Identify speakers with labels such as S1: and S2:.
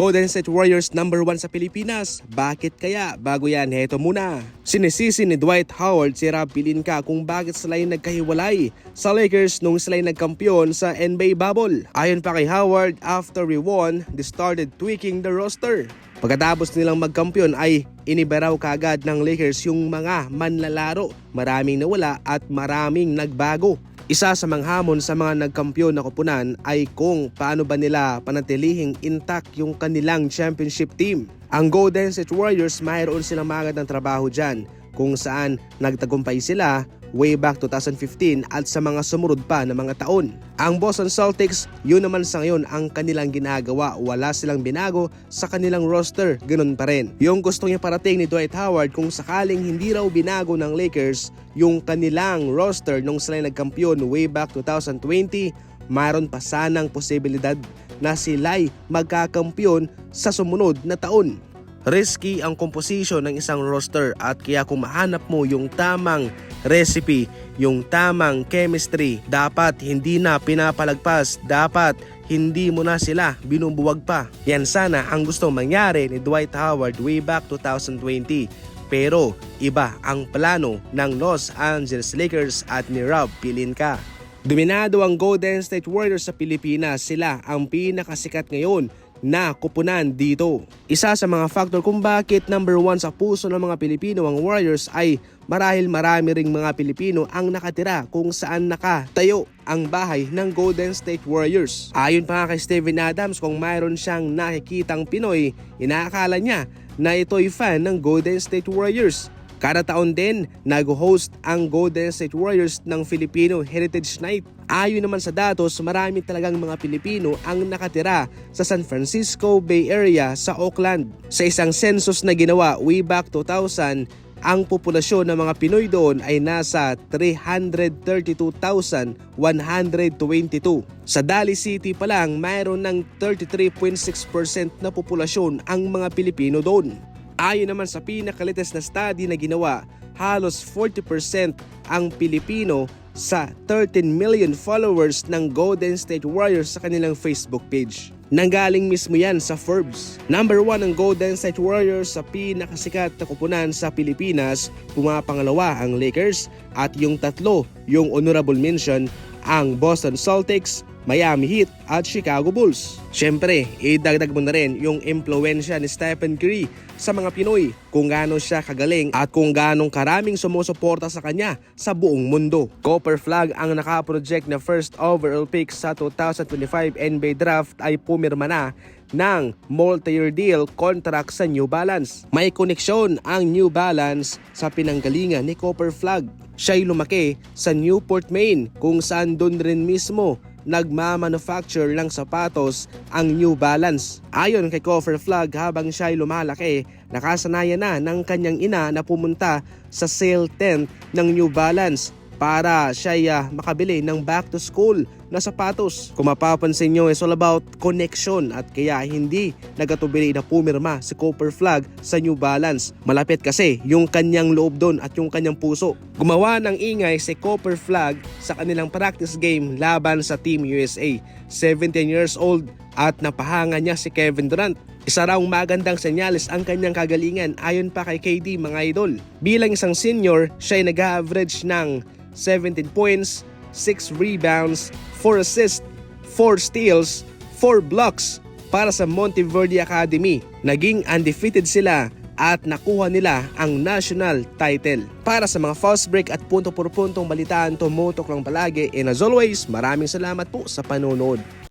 S1: Golden State Warriors number 1 sa Pilipinas. Bakit kaya? Bago yan, heto muna. Sinisisi ni Dwight Howard si Rob Pelinka kung bakit sila yung nagkahiwalay sa Lakers nung sila yung nagkampiyon sa NBA bubble. Ayon pa kay Howard, after we won, they started tweaking the roster. Pagkatapos nilang magkampiyon ay inibaraw kagad ng Lakers yung mga manlalaro. Maraming nawala at maraming nagbago. Isa sa mga hamon sa mga nagkampiyon na kupunan ay kung paano ba nila panatilihing intact yung kanilang championship team. Ang Golden State Warriors mayroon silang magad ng trabaho dyan kung saan nagtagumpay sila way back 2015 at sa mga sumunod pa na mga taon. Ang Boston Celtics, yun naman sa ngayon ang kanilang ginagawa. Wala silang binago sa kanilang roster, ganun pa rin. Yung gusto niya parating ni Dwight Howard kung sakaling hindi raw binago ng Lakers yung kanilang roster nung sila nagkampiyon way back 2020, mayroon pa sanang posibilidad na sila'y magkakampiyon sa sumunod na taon. Risky ang composition ng isang roster at kaya kung mahanap mo yung tamang recipe, yung tamang chemistry, dapat hindi na pinapalagpas, dapat hindi mo na sila binubuwag pa. Yan sana ang gusto mangyari ni Dwight Howard way back 2020. Pero iba ang plano ng Los Angeles Lakers at ni Rob Pelinka. Dominado ang Golden State Warriors sa Pilipinas. Sila ang pinakasikat ngayon na kupunan dito. Isa sa mga factor kung bakit number one sa puso ng mga Pilipino ang Warriors ay marahil marami ring mga Pilipino ang nakatira kung saan nakatayo ang bahay ng Golden State Warriors. Ayon pa nga kay Steven Adams kung mayroon siyang nakikitang Pinoy, inaakala niya na ito'y fan ng Golden State Warriors. Kada taon din, nag-host ang Golden State Warriors ng Filipino Heritage Night. Ayon naman sa datos, marami talagang mga Pilipino ang nakatira sa San Francisco Bay Area sa Oakland. Sa isang census na ginawa way back 2000, ang populasyon ng mga Pinoy doon ay nasa 332,122. Sa Dali City pa lang, mayroon ng 33.6% na populasyon ang mga Pilipino doon. Ayon naman sa pinakalites na study na ginawa, halos 40% ang Pilipino sa 13 million followers ng Golden State Warriors sa kanilang Facebook page. Nanggaling mismo yan sa Forbes. Number 1 ang Golden State Warriors sa pinakasikat na kupunan sa Pilipinas, pumapangalawa ang Lakers at yung tatlo, yung honorable mention, ang Boston Celtics, Miami Heat at Chicago Bulls. Siyempre, idagdag mo na rin yung impluensya ni Stephen Curry sa mga Pinoy kung gaano siya kagaling at kung gaano karaming sumusuporta sa kanya sa buong mundo. Copper Flag ang nakaproject na first overall pick sa 2025 NBA Draft ay pumirma na ng multi-year deal contract sa New Balance. May koneksyon ang New Balance sa pinanggalingan ni Copper Flag. Siya'y lumaki sa Newport, Maine kung saan doon rin mismo nagmamanufacture ng sapatos ang New Balance. Ayon kay Coffer Flag habang siya'y lumalaki, nakasanayan na ng kanyang ina na pumunta sa sale tent ng New Balance para siya'y uh, makabili ng back to school na sapatos. Kung mapapansin nyo, it's all about connection at kaya hindi nagatubili na pumirma si Copper Flag sa New Balance. Malapit kasi yung kanyang loob doon at yung kanyang puso. Gumawa ng ingay si Copper Flag sa kanilang practice game laban sa Team USA. 17 years old at napahanga niya si Kevin Durant. Isa raw magandang senyales ang kanyang kagalingan ayon pa kay KD mga idol. Bilang isang senior, siya ay nag-average ng 17 points, 6 rebounds, 4 assists, 4 steals, 4 blocks para sa Monteverde Academy. Naging undefeated sila at nakuha nila ang national title. Para sa mga fast break at punto por puntong balitaan, tumutok lang palagi. And as always, maraming salamat po sa panonood.